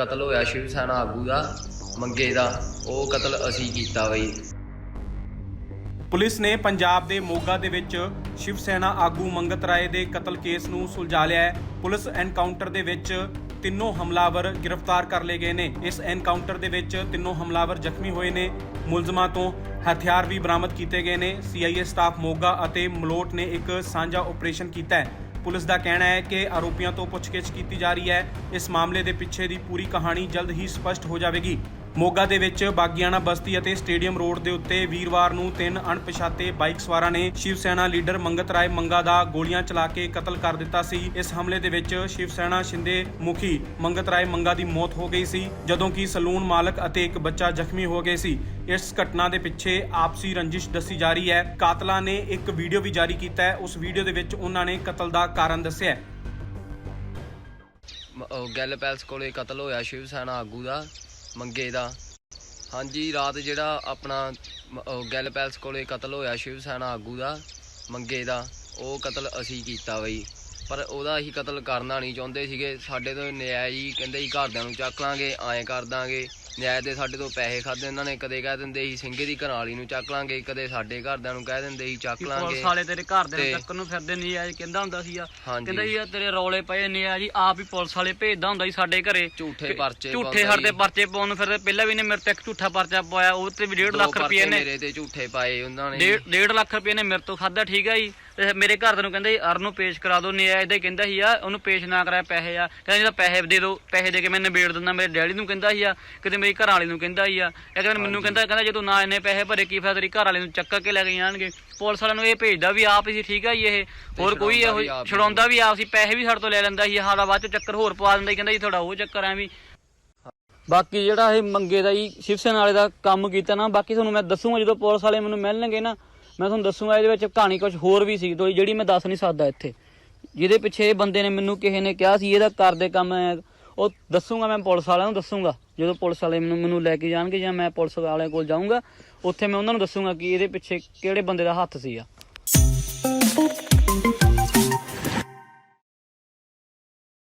ਕਤਲ ਹੋਇਆ ਸ਼ਿਵ ਸੈਨਾ ਆਗੂ ਦਾ, ਮੰਗੇ ਦਾ, ਉਹ ਕਤਲ ਅਸੀਂ ਕੀਤਾ ਬਈ। ਪੁਲਿਸ ਨੇ ਪੰਜਾਬ ਦੇ ਮੋਗਾ ਦੇ ਵਿੱਚ ਸ਼ਿਵ ਸੈਨਾ ਆਗੂ ਮੰਗਤ ਰਾਏ ਦੇ ਕਤਲ ਕੇਸ ਨੂੰ ਸੁਲਝਾ ਲਿਆ ਹੈ। ਪੁਲਿਸ ਐਨਕਾਊਂਟਰ ਦੇ ਵਿੱਚ ਤਿੰਨੋਂ ਹਮਲਾਵਰ ਗ੍ਰਿਫਤਾਰ ਕਰ ਲਏ ਗਏ ਨੇ। ਇਸ ਐਨਕਾਊਂਟਰ ਦੇ ਵਿੱਚ ਤਿੰਨੋਂ ਹਮਲਾਵਰ ਜ਼ਖਮੀ ਹੋਏ ਨੇ। ਮੁਲਜ਼ਮਾਂ ਤੋਂ ਹਥਿਆਰ ਵੀ ਬਰਾਮਦ ਕੀਤੇ ਗਏ ਨੇ। ਸੀਆਈਏ ਸਟਾਫ ਮੋਗਾ ਅਤੇ ਮਲੋਟ ਨੇ ਇੱਕ ਸਾਂਝਾ ਆਪਰੇਸ਼ਨ ਕੀਤਾ ਹੈ। ਪੁਲਿਸ ਦਾ ਕਹਿਣਾ ਹੈ ਕਿ ਆਰੋਪੀਆਂ ਤੋਂ ਪੁੱਛਗਿੱਛ ਕੀਤੀ ਜਾ ਰਹੀ ਹੈ। ਇਸ ਮਾਮਲੇ ਦੇ ਪਿੱਛੇ ਦੀ ਪੂਰੀ ਕਹਾਣੀ ਜਲਦ ਹੀ ਸਪਸ਼ਟ ਹੋ ਜਾਵੇਗੀ। ਮੋਗਾ ਦੇ ਵਿੱਚ ਬਾਗੀਆਣਾ ਬਸਤੀ ਅਤੇ ਸਟੇਡੀਅਮ ਰੋਡ ਦੇ ਉੱਤੇ ਵੀਰਵਾਰ ਨੂੰ ਤਿੰਨ ਅਣਪਛਾਤੇ ਬਾਈਕ ਸਵਾਰਾਂ ਨੇ ਸ਼ਿਵ ਸੈਨਾ ਲੀਡਰ ਮੰਗਤ ਰਾਏ ਮੰਗਾ ਦਾ ਗੋਲੀਆਂ ਚਲਾ ਕੇ ਕਤਲ ਕਰ ਦਿੱਤਾ ਸੀ। ਇਸ ਹਮਲੇ ਦੇ ਵਿੱਚ ਸ਼ਿਵ ਸੈਨਾ ਸ਼ਿੰਦੇ ਮੁਖੀ ਮੰਗਤ ਰਾਏ ਮੰਗਾ ਦੀ ਮੌਤ ਹੋ ਗਈ ਸੀ, ਜਦੋਂ ਕਿ ਸਲੂਨ ਮਾਲਕ ਅਤੇ ਇੱਕ ਬੱਚਾ ਜ਼ਖਮੀ ਹੋ ਗਏ ਸੀ। ਇਸ ਘਟਨਾ ਦੇ ਪਿੱਛੇ ਆਪਸੀ ਰੰਜਿਸ਼ ਦੱਸੀ ਜਾ ਰਹੀ ਹੈ। ਕਾਤਲਾਂ ਨੇ ਇੱਕ ਵੀਡੀਓ ਵੀ ਜਾਰੀ ਕੀਤਾ ਹੈ। ਉਸ ਵੀਡੀਓ ਦੇ ਵਿੱਚ ਉਹਨਾਂ ਨੇ ਕਤਲ ਦਾ ਕਾਰਨ ਦੱਸਿਆ ਹੈ। ਗੱਲ ਪੈਲਸ ਕੋਲੇ ਕਤਲ ਹੋਇਆ ਸ਼ਿਵ ਸੈਨਾ ਆਗੂ ਦਾ। ਮੰਗੇ ਦਾ। ਹਾਂਜੀ, ਰਾਤ ਜਿਹੜਾ ਆਪਣਾ ਗੈਲ ਪੈਲਸ ਕੋਲੇ ਕਤਲ ਹੋਇਆ ਸ਼ਿਵ ਸੈਨਾ ਆਗੂ ਦਾ, ਮੰਗੇ ਦਾ, ਉਹ ਕਤਲ ਅਸੀਂ ਕੀਤਾ ਬਈ। ਪਰ ਉਹਦਾ ਅਸੀਂ ਕਤਲ ਕਰਨਾ ਨਹੀਂ ਚਾਹੁੰਦੇ ਸੀਗੇ। ਸਾਡੇ ਤੋਂ ਨਿਆਇ ਜੀ ਕਹਿੰਦੇ ਸੀ, ਘਰਦਿਆਂ ਨੂੰ ਚੱਕ ਲਾਂਗੇ, ਐਂ ਕਰ ਦਾਂਗੇ। ਨਿਆਇ ਦੇ ਸਾਡੇ ਤੋਂ ਪੈਸੇ ਖਾਦੇ ਇਹਨਾਂ ਨੇ ਕਦੇ ਕਹਿ ਦਿੰਦੇ ਸੀ ਸਿੰਘੇ ਦੀ ਘਰਵਾਲੀ ਨੂੰ ਚੱਕ ਲਾਂਗੇ। ਕਦੇ ਸਾਡੇ ਘਰਦਿਆਂ ਨੂੰ ਕਹਿ ਦਿੰਦੇ ਸੀ ਚੱਕ ਕਿ ਲਾਂਗੇ। ਪੁਲਿਸ ਵਾਲੇ ਤੇਰੇ ਘਰ ਦੇ ਤੇ- ਨੂੰ ਫਿਰਦੇ ਨਹੀਂ ਆ ਕਹਿੰਦਾ ਹੁੰਦਾ ਸੀ ਆ ਹਾਂਜੀ। ਕਹਿੰਦਾ ਜੀ ਆ ਤੇਰੇ ਰੌਲੇ ਪਏ ਨੇ ਆ ਜੀ ਆਪ ਹੀ ਪੁਲਿਸ ਵਾਲੇ ਭੇਜਦਾ ਹੁੰਦਾ ਸੀ ਸਾਡੇ ਘਰੇ। ਝੂਠੇ ਪਰਚੇ ਝੂਠੇ ਪਾਉਂਦਾ ਜੀ। ਪਰਚੇ ਪਾਉਣ ਨੂੰ ਫਿਰਦੇ ਪਹਿਲਾਂ ਵੀ ਨੇ ਮੇਰੇ ਤੇ ਇੱਕ ਝੂਠਾ ਪਰਚਾ ਪਾਇਆ ਉਹ ਤੇ ਵੀ 1.5 ਦੋ ਲੱਖ ਰੁਪਏ ਪਰਚੇ ਨੇ ਮੇਰੇ ਤੇ ਝੂਠੇ ਪਾਏ ਉਹਨਾਂ ਨੇ। 1.5 ਲੱਖ ਰੁਪਏ ਨੇ ਮੇਰੇ ਤੋਂ ਖਾਦਾ ਠੀਕ ਆ ਜੀ। ਤੇ ਮੇਰੇ ਘਰ ਨੂੰ ਕਹਿੰਦੇ ਅਰ ਨੂੰ ਪੇਸ਼ ਕਰਾ ਦੋ ਨਿਆ ਇਹਦਾ ਕਹਿੰਦਾ ਸੀ ਆ ਉਹਨੂੰ ਪੇਸ਼ ਨਾ ਕਰਾਇਆ ਪੈਸੇ ਆ। ਕਹਿੰਦਾ ਜਿਹੜਾ ਪੈਸੇ ਦੇ ਦਿਓ ਪੈਸੇ ਦੇ ਕੇ ਮੈਂ ਨਿਬੇੜ ਦਿੰਦਾ ਮੇਰੇ ਡੈਡੀ ਨੂੰ ਕਹਿੰਦਾ ਸੀ ਆ ਕਿਤੇ ਮੇਰੀ ਘਰ ਵਾਲੀ ਨੂੰ ਕਹਿੰਦਾ ਸੀ ਆ। ਇਹ ਕਹਿੰਦਾ ਮੈਨੂੰ ਕਹਿੰਦਾ ਕਹਿੰਦਾ ਜਦੋਂ ਨਾ ਇੰਨੇ ਪੈਸੇ ਭਰੇ ਕੀ ਫਾਇਦਾ ਤੇਰੀ ਘਰ ਵਾਲੇ ਨੂੰ ਚੱਕ ਕੇ ਲੈ ਕੇ ਜਾਣਗੇ? ਪੁਲਿਸ ਵਾਲਿਆਂ ਨੂੰ ਇਹ ਭੇਜਦਾ ਵੀ ਆਪ ਹੀ ਸੀ ਠੀਕ ਆ ਜੀ ਇਹ। ਹੋਰ ਕੋਈ ਇਹੋ ਛੁਡਾਉਂਦਾ ਵੀ ਆਪ ਸੀ ਪੈਸੇ ਵੀ ਸਾਡੇ ਤੋਂ ਲੈ ਲੈਂਦਾ ਸੀ ਸਾਡਾ ਬਾਅਦ ਚ ਚੱਕਰ ਹੋਰ ਪਵਾ ਦਿੰਦਾ ਕਹਿੰਦਾ ਜੀ ਤੁਹਾਡਾ ਉਹ ਚੱਕਰ ਐ ਵੀ ਬਾਕੀ ਜਿਹੜਾ ਇਹ ਮੰਗੇ ਦਾ ਜੀ ਸ਼ਿਵ ਸੈਨਾ ਵਾਲੇ ਦਾ ਕੰਮ ਕੀਤਾ ਨਾ ਬਾਕੀ ਤੁਹਾਨੂੰ ਮੈਂ ਦੱਸੂਗਾ ਜਦੋਂ ਪੁਲਿਸ ਵਾਲੇ ਮੈਨੂੰ ਮਿਲਣਗੇ ਨਾ ਮੈਂ ਤੁਹਾਨੂੰ ਦੱਸੂਗਾ ਇਹਦੇ ਵਿੱਚ ਕਹਾਣੀ ਕੁਝ ਹੋਰ ਵੀ ਸੀ ਥੋੜੀ ਜਿਹੜੀ ਮੈਂ ਦੱਸ ਨਹੀਂ ਸਕਦਾ ਇੱਥੇ। ਜਿਹਦੇ ਪਿੱਛੇ ਇਹ ਬੰਦੇ ਨੇ ਮੈਨੂੰ ਕਿਸੇ ਨੇ ਕਿਹਾ ਸੀ, ਇਹਦਾ ਕਰਦੇ ਕੰਮ ਹੈ ਉਹ ਦੱਸੂਗਾ ਮੈਂ ਪੁਲਿਸ ਵਾਲਿਆਂ ਨੂੰ ਦੱਸੂਗਾ। ਜਦੋਂ ਪੁਲਿਸ ਵਾਲੇ ਮੈਨੂੰ ਮੈਨੂੰ ਲੈ ਕੇ ਜਾਣਗੇ ਜਾਂ ਮੈਂ ਪੁਲਿਸ ਵਾਲਿਆਂ ਕੋਲ ਜਾਊਂਗਾ, ਉੱਥੇ ਮੈਂ ਉਹਨਾਂ ਨੂੰ ਦੱਸੂਗਾ ਕਿ ਇਹਦੇ ਪਿੱਛੇ ਕਿਹੜੇ ਬੰਦੇ ਦਾ ਹੱਥ ਸੀਗਾ